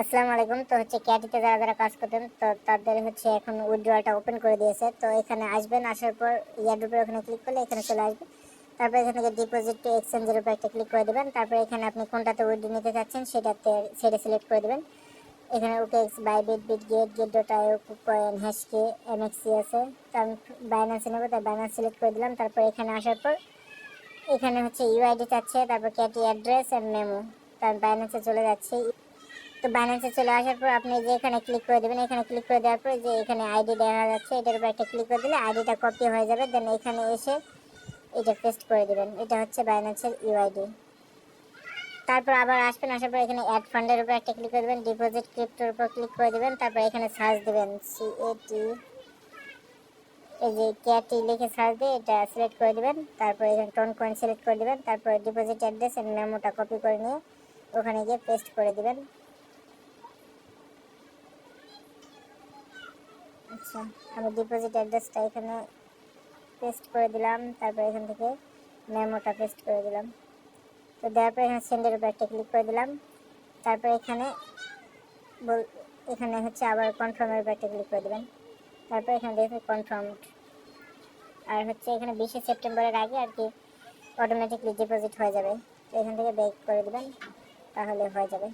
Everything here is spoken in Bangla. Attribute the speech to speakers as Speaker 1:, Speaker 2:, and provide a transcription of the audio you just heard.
Speaker 1: আসসালামু আলাইকুম। তো হচ্ছে ক্যাটিতে যারা যারা কাজ করতেন, তো তাদের হচ্ছে এখন উইথড্রয়ালটা ওপেন করে দিয়েছে। তো এখানে আসবেন, আসার পর ইয়ারড্রপের ওখানে ক্লিক করলে এখানে চলে আসবে। তারপর এখান থেকে ডিপোজিট টু এক্সচেঞ্জের উপর একটা ক্লিক করে দেবেন। তারপর এখানে আপনি কোনটাতে উইথড্র নিতে চাচ্ছেন সেটাতে সেটা সিলেক্ট করে দেবেন। এখানে OKX Bybit Bitget gate dot io coin হ্যাশকে MEXC আছে। তো আমি নেব, তাই বাইন্যান্স সিলেক্ট করে দিলাম। তারপর এখানে আসার পর এখানে হচ্ছে ইউআইডি চাচ্ছে, তারপর ক্যাটি অ্যাড্রেস অ্যান্ড মেমো তার বাইন্যান্সে চলে যাচ্ছে। তো বাইন্যান্সে চলে আসার পর আপনি যে এখানে ক্লিক করে দেবেন, এখানে ক্লিক করে দেওয়ার পর যে এখানে আইডি দেখা যাচ্ছে, এটার উপর একটা ক্লিক করে দিলে আইডিটা কপি হয়ে যাবে। দেন এখানে এসে এটা পেস্ট করে দেবেন। এটা হচ্ছে বাইন্যান্সের ইউআইডি তারপর আবার আসবেন, আসার পর এখানে অ্যাড ফান্ডের উপর একটা ক্লিক করে দেবেন ডিপোজিট ক্রিপ্টোর উপর ক্লিক করে দেবেন, তারপর এখানে সার্চ দেবেন সিএটি এই যে ক্যাটি লিখে সার্চ দিয়ে এটা সিলেক্ট করে দেবেন, তারপর এখানে টোন কয়েন সিলেক্ট করে দেবেন, তারপর ডিপোজিট অ্যাড্রেস মেমোটা কপি করে নিয়ে ওখানে গিয়ে পেস্ট করে দেবেন। আচ্ছা আমি ডিপোজিট অ্যাড্রেসটা এখানে পেস্ট করে দিলাম, তারপর এখান থেকে মেমোটা পেস্ট করে দিলাম। তো দেওয়ার পর এখানে সেন্ডের উপর একটা ক্লিক করে দিলাম, তারপর এখানে বল, এখানে হচ্ছে আবার কনফার্মের উপর একটা ক্লিক করে দেবেন। তারপর এখানে দেখে কনফার্ম আর হচ্ছে এখানে বিশে সেপ্টেম্বরের আগে আর কি অটোমেটিকলি ডিপোজিট হয়ে যাবে। তো এখান থেকে ব্যাক করে দেবেন, তাহলে হয়ে যাবে।